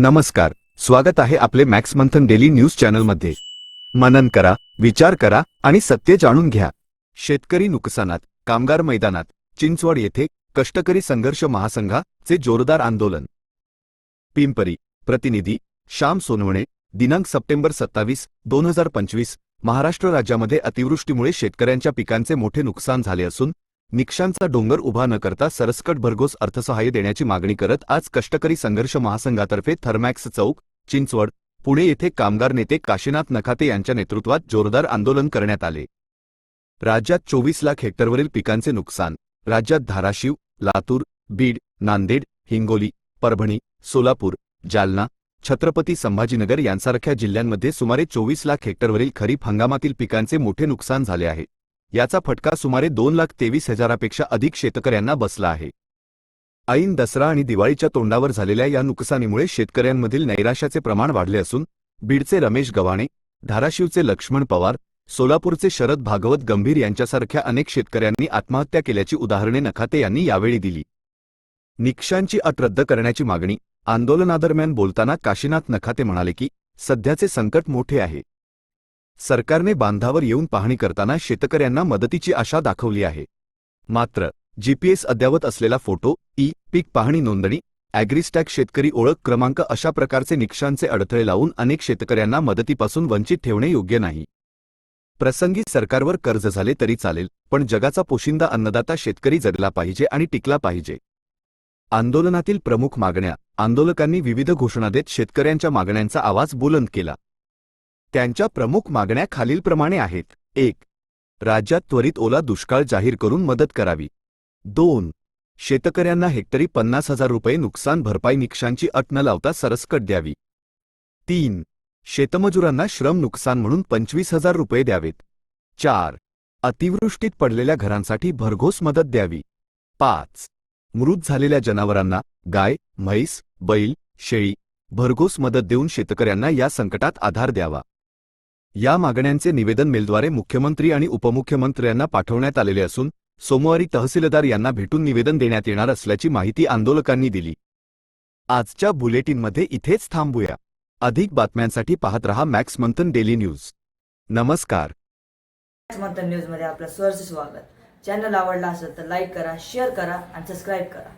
नमस्कार स्वागत आहे आपले मॅक्स मंथन डेली न्यूज चॅनलमध्ये. मनन करा विचार करा आणि सत्य जाणून घ्या. शेतकरी नुकसानात कामगार मैदानात चिंचवड येथे कष्टकरी संघर्ष महासंघाचे जोरदार आंदोलन. पिंपरी प्रतिनिधी श्याम सोनवणे दिनांक सप्टेंबर सत्तावीस दोन हजार पंचवीस महाराष्ट्र राज्यामध्ये अतिवृष्टीमुळे शेतकऱ्यांच्या पिकांचे मोठे नुकसान झाले असून निकषांचा डोंगर उभा न करता सरसकट भरघोस अर्थसहाय्य देण्याची मागणी करत आज कष्टकरी संघर्ष महासंघातर्फे थर्मॅक्स चौक चिंचवड पुणे येथे कामगार नेते काशीनाथ नखाते यांच्या नेतृत्वात जोरदार आंदोलन करण्यात आले. राज्यात चोवीस लाख हेक्टरवरील पिकांचे नुकसान राज्यात धाराशिव लातूर बीड नांदेड हिंगोली परभणी सोलापूर जालना छत्रपती संभाजीनगर यांसारख्या जिल्ह्यांमध्ये सुमारे चोवीस लाख हेक्टरवरील खरीप हंगामातील पिकांचे मोठे नुकसान झाले आहे. याचा फटका सुमारे दोन लाख तेवीस हजारापेक्षा अधिक शेतकऱ्यांना बसला आहे. ऐन दसरा आणि दिवाळीच्या तोंडावर झालेल्या या नुकसानीमुळे शेतकऱ्यांमधील नैराश्याचे प्रमाण वाढले असून बीडचे रमेश गव्हाणे धाराशिवचे लक्ष्मण पवार सोलापूरचे शरद भागवत गंभीर यांच्यासारख्या अनेक शेतकऱ्यांनी आत्महत्या केल्याची उदाहरणे नखाते यांनी यावेळी दिली. निकषांची अट रद्द करण्याची मागणी आंदोलनादरम्यान बोलताना काशीनाथ नखाते म्हणाले की सध्याचे संकट मोठे आहे. सरकारने बांधावर येऊन पाहणी करताना शेतकऱ्यांना मदतीची आशा दाखवली आहे. मात्र जीपीएस अद्यावत असलेला फोटो ई पीक पाहणी नोंदणी अॅग्रिस्टॅक शेतकरी ओळख क्रमांक अशा प्रकारचे निकषांचे अडथळे लावून अनेक शेतकऱ्यांना मदतीपासून वंचित ठेवणे योग्य नाही. प्रसंगी सरकारवर कर्ज झाले तरी चालेल पण जगाचा पोशिंदा अन्नदाता शेतकरी जगला पाहिजे आणि टिकला पाहिजे. आंदोलनातील प्रमुख मागण्या आंदोलकांनी विविध घोषणा देत शेतकऱ्यांच्या मागण्यांचा आवाज बुलंद केला. त्यांच्या प्रमुख मागण्या खालीलप्रमाणे आहेत. एक राज्यात त्वरित ओला दुष्काळ जाहीर करून मदत करावी. दोन शेतकऱ्यांना हेक्टरी पन्नास हजार रुपये नुकसान भरपाई निकषांची अट न लावता सरसकट द्यावी. तीन शेतमजुरांना श्रम नुकसान म्हणून पंचवीस हजार रुपये द्यावेत. चार अतिवृष्टीत पडलेल्या घरांसाठी भरघोस मदत द्यावी. पाच मृत झालेल्या जनावरांना गाय म्हैस बैल शेळी भरघोस मदत देऊन शेतकऱ्यांना या संकटात आधार द्यावा. या मागण्यांचे निवेदन मेलद्वारे मुख्यमंत्री आणि उपमुख्यमंत्र्यांना पाठवण्यात आलेले असून सोमवारी तहसीलदार यांना भेटून निवेदन देण्यात येणार असल्याची माहिती आंदोलकांनी दिली. आजच्या बुलेटिनमध्ये इथेच थांबूया. अधिक बातम्यांसाठी पाहत रहा मॅक्स मंथन डेली न्यूज. नमस्कार. मंथन न्यूजमध्ये आपलं स्वागत. चॅनल आवडला असेल तर लाईक करा शेअर करा आणि सबस्क्राईब करा.